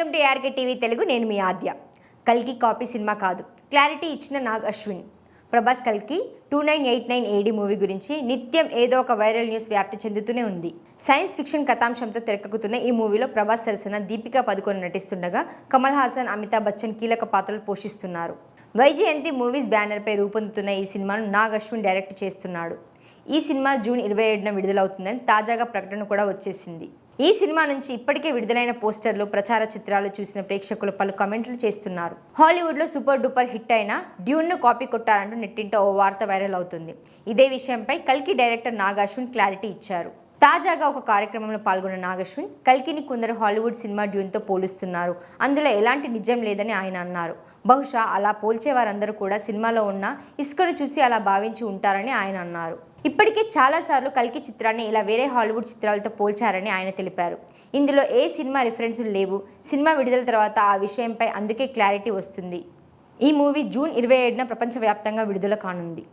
ARK TV Telugu నేను మీ ఆద్య. కల్కి కాపీ సినిమా కాదు. క్లారిటీ ఇచ్చిన నాగ్ అశ్విన్. ప్రభాస్ కల్కి two nine eight nine AD movie గురించి నిత్యం ఏదో ఒక వైరల్ న్యూస్ వ్యాప్తి చెందుతూనే ఉంది. సైన్స్ ఫిక్షన్ కథాంశంతో తెరకెక్కుతున్న ఈ మూవీలో ప్రభాస్ సరసన దీపికా పదుకొని నటిస్తుండగా కమల్ హాసన్ అమితాబ్ బచ్చన్ కీలక పాత్రలు పోషిస్తున్నారు. వైజయంతి మూవీస్ బ్యానర్పై రూపొందుతున్న ఈ సినిమాను నాగ్ అశ్విన్ డైరెక్ట్ చేస్తున్నాడు. ఈ సినిమా జూన్ ఇరవై ఏడున విడుదలవుతుందని తాజాగా ప్రకటన కూడా వచ్చేసింది. ఈ సినిమా నుంచి ఇప్పటికే విడుదలైన పోస్టర్లు ప్రచార చిత్రాలు చూసిన ప్రేక్షకులు పలు కమెంట్లు చేస్తున్నారు. హాలీవుడ్లో సూపర్ డూపర్ హిట్ అయిన డ్యూన్ను కాపీ కొట్టారంటూ నెట్టింట ఓ వార్త వైరల్ అవుతుంది. ఇదే విషయంపై కల్కి డైరెక్టర్ నాగాశ్విన్ క్లారిటీ ఇచ్చారు. తాజాగా ఒక కార్యక్రమంలో పాల్గొన్న నాగశ్విన్ కల్కిని కొందరు హాలీవుడ్ సినిమా డ్యూన్తో పోలుస్తున్నారు. అందులో ఎలాంటి నిజం లేదని ఆయన అన్నారు. బహుశా అలా పోల్చే వారందరూ కూడా సినిమాలో ఉన్న ఇసుకను చూసి అలా భావించి ఉంటారని ఆయన అన్నారు. ఇప్పటికే చాలాసార్లు కల్కి చిత్రాన్ని ఇలా వేరే హాలీవుడ్ చిత్రాలతో పోల్చారని ఆయన తెలిపారు. ఇందులో ఏ సినిమా రిఫరెన్సులు లేవు. సినిమా విడుదల తర్వాత ఆ విషయంపై అందుకే క్లారిటీ వస్తుంది. ఈ మూవీ జూన్ ఇరవై ఏడున ప్రపంచవ్యాప్తంగా విడుదల కానుంది.